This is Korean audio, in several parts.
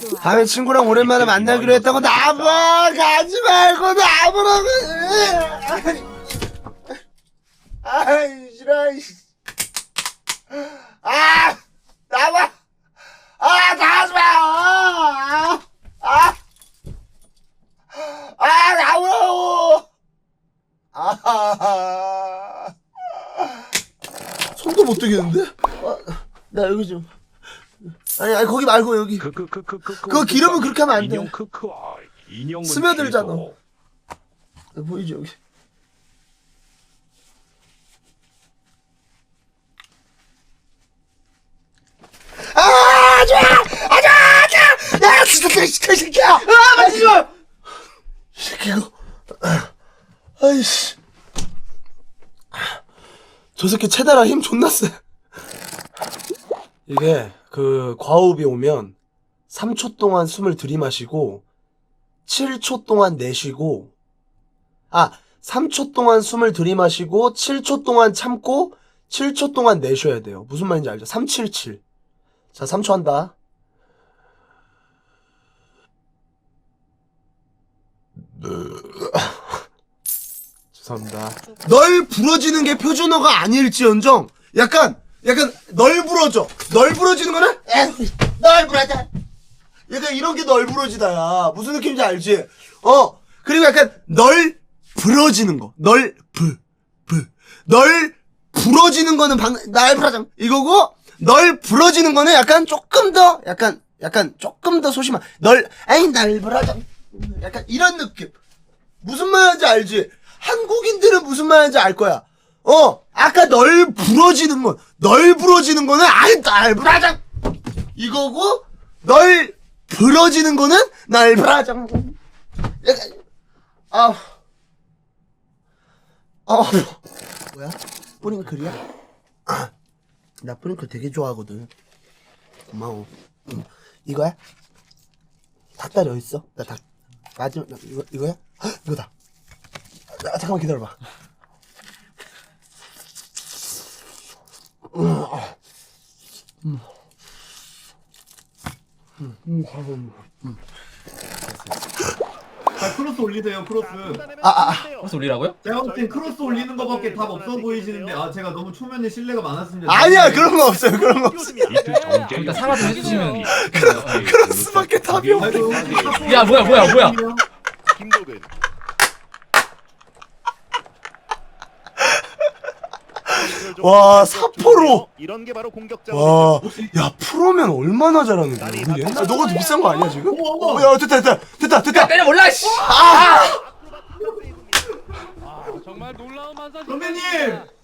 좋아? 다음에 친구랑 오랜만에 만나기로 했다고 나봐 가지 말고 나보라고 아이 싫어 이씨. 아 나봐 아 가지 마아아 아, 아, 나오라고. 아 손도 못 대겠는데? 아, 나 여기 좀 아니 아니 거기 말고 여기. 그그그그 그거 기름은 그렇게 하면 안 돼. 인형 크크 아, 인형은 스며들잖아. 취소. 보이지 여기? 아 좋아 아자 아자 야 진짜 그 새끼야! 아 맞지 마 새끼 이거. 아이씨. 저 새끼 체다라 힘 존나 세. 이게 그 과호흡이 오면 3초 동안 숨을 들이마시고 7초 동안 내쉬고 아 3초 동안 숨을 들이마시고 7초 동안 참고 7초 동안 내쉬어야 돼요. 무슨 말인지 알죠? 377. 자, 3초 한다. 죄송합니다. 널 부러지는 게 표준어가 아닐지언정 약간 약간 널 부러져. 널 부러지는 거는 에휴, 널 부러져. 약간 이런 게널 부러지다야. 무슨 느낌인지 알지? 어. 그리고 약간 널 부러지는 거. 널 부, 부. 널 부러지는 거는 방, 날 부러져. 이거고, 널 부러지는 거는 약간 조금 더, 약간, 약간 조금 더 소심한. 널, 아이, 날 부러져. 약간 이런 느낌. 무슨 말인지 알지? 한국인들은 무슨 말인지 알 거야. 어, 아까 널 부러지는 건, 널 부러지는 거는, 아이, 날 부러져. 이거고, 널 부러지는 거는, 날 부러져. 약간, 아, 아, 뭐야? 뿌링클이야? 나 뿌링클 되게 좋아하거든. 고마워. 응. 이거야? 닭다리 어딨어? 나 닭, 마지막, 나 이거, 이거야? 헉, 이거다. 아, 잠깐만 기다려봐. 음, 아. 음. 음, 음, 음, 음. 자 크로스 올리세요 크로스 아, 아, 아. 벌써 올리라고요? 제가 볼 땐 크로스 올리는 거밖에 답 없어 보이시는데 아 제가 너무 초면에 신뢰가 많았습니다 아니야, 그런 거 없어요, 그런 거 없어. 이트 정재 일단 사과 좀 해주시면 크로스밖에 답이 없어. 아이고, 혹시 카포- 야, 뭐야, 뭐야, 뭐야. 김도근 와, 사포로! 이런 게 바로 공격자 와, 야, 프로면 얼마나 잘하는 거야. 옛날, 너가 더 비싼 거 아니야, 지금? 어, 야, 됐다, 됐다, 됐다, 됐다. 때려 몰라 씨. 정말 놀라운 만상 선배님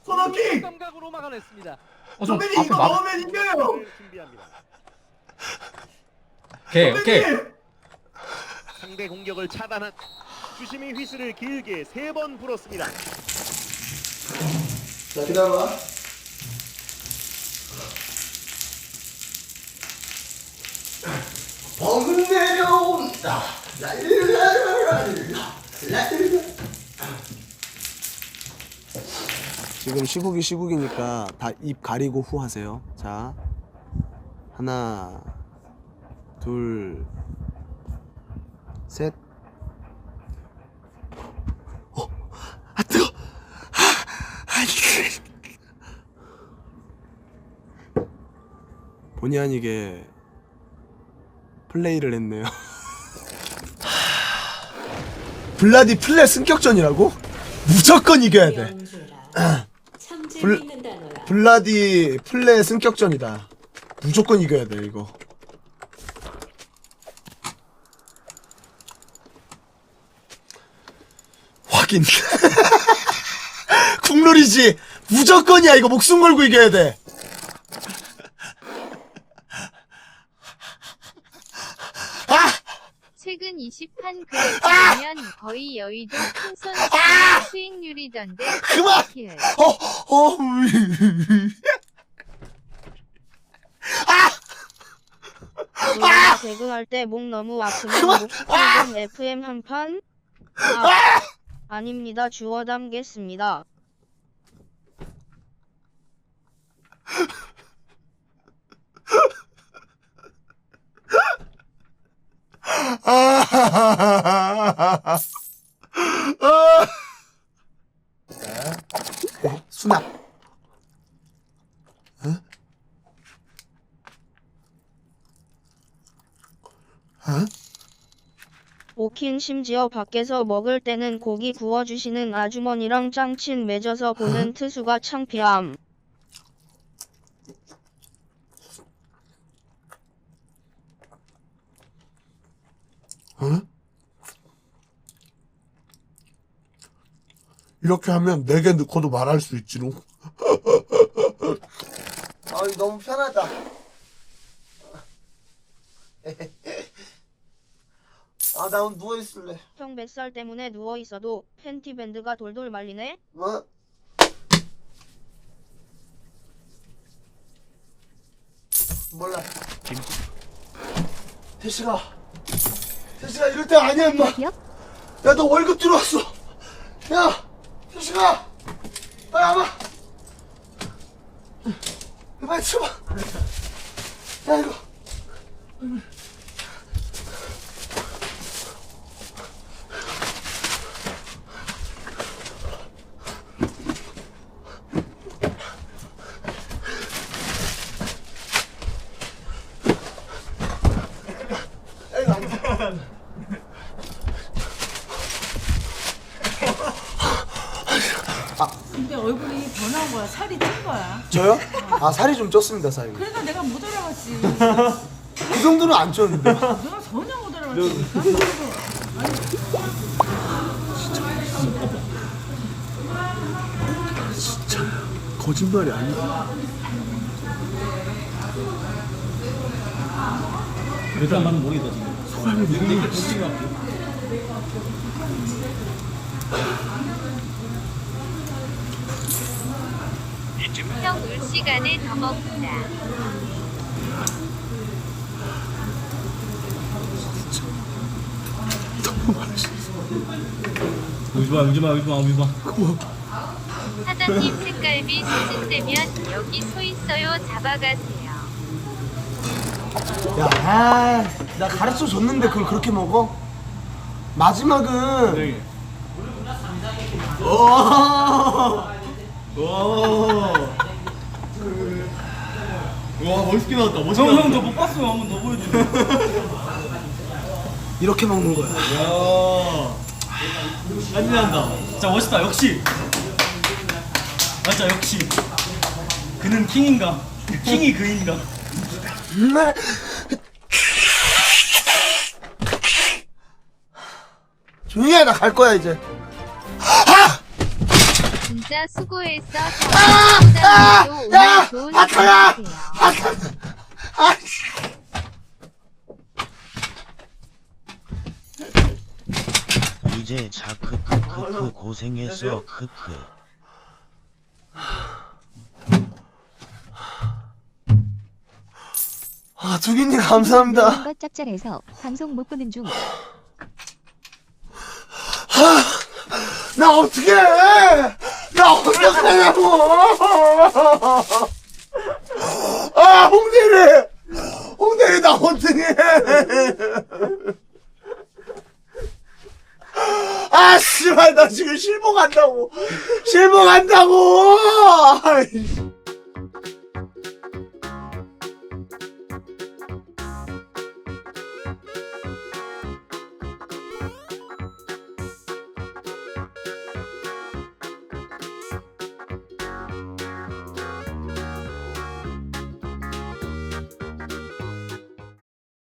코너킥 감각으로 막아냈습니다. 어, 좀 선배님 앞에 이거 막. 넣으면 이겨요 준비합니다. 오케이 오케이. 선배님 상대 공격을 차단한 주심이 휘슬을 길게 세 번 불었습니다. 자, 기다려봐. 멍 내려온다. 지금 시국이 시국이니까 다 입 가리고 후 하세요. 자, 하나, 둘, 셋. 어, 아 뜨거. 아, 이게. 본의 아니게 플레이를 했네요. 블라디 플레 승격전이라고? 무조건 이겨야 돼. 참 불- 재밌는 단어야. 블라디 플레 승격전이다. 무조건 이겨야 돼 이거. 확인. 국룰이지. 무조건이야 이거 목숨 걸고 이겨야 돼. 최근 20판 그래프면 거의 여의도 풍선 시장 수익률이던데 그만! 킬. 어, 어. 우리가 배그할 때 목 너무 아프면 목 풀금 FM 한 판? 아, 아닙니다. 주워 담겠습니다. 아, 아. 네, 수납. 어? 어? 오킨 심지어 밖에서 먹을 때는 고기 구워주시는 아주머니랑 짱친 맺어서 보는 트수가 창피함. 이렇게 하면 네 개 넣고도 말할 수 있지롱. 아, 너무 편하다. 아, 나 오늘 누워있을래. 형 뱃살 때문에 누워 있어도 팬티 밴드가 돌돌 말리네. 뭐? 몰라. 태식아. 태식아, 이럴 때 아니야, 임마. 야, 너 월급 들어왔어. 야, 태식아. 빨리 와봐. 빨리 쳐봐. 야, 이 근데 얼굴이 변한 거야. 살이 찐 거야. 저요? 아, 살이 좀 쪘습니다, 살이. 그러니까 내가 못 알아봤지. 그 정도는 안 쪘는데. 내가 전혀 못 알아봤지. 거짓말이 아니야. 일단 맞는 목이다 지금. 형울 시간에 더 먹자. 울지 마, 울지 마, 울지 마, 울지 마. 사장님 색갈비 소진되면 여기 소 있어요. 잡아가세요. 야, 아, 나 가르쳐 줬는데 그걸 그렇게 먹어? 마지막은 네. 와. 와 멋있게 나왔다. 멋있게 형, 형, 나왔다. 저못 봤어요. 한번 더 보여주세요. 이렇게 먹는 거야. 야. 깐지난다. 진짜 멋있다. 역시. 맞아, 역시. 그는 킹인가? 킹이 그인가? 네. 조용히 해, 나 갈 거야 이제. 진짜 수고했어. 아! 오늘 야! 좋은 아까야! 하루 되세요. 아, 이제 자 크크크크 고생했어 크크 아, 두기님 감사합니다. 것 짭짤해서 방송 못 보는 중. 나 어떻게 해? 나 어떡하냐고! 아, 홍대리! 홍대리, 나 어떻게 해? 아, 씨발, 나 지금 간다고! 아이.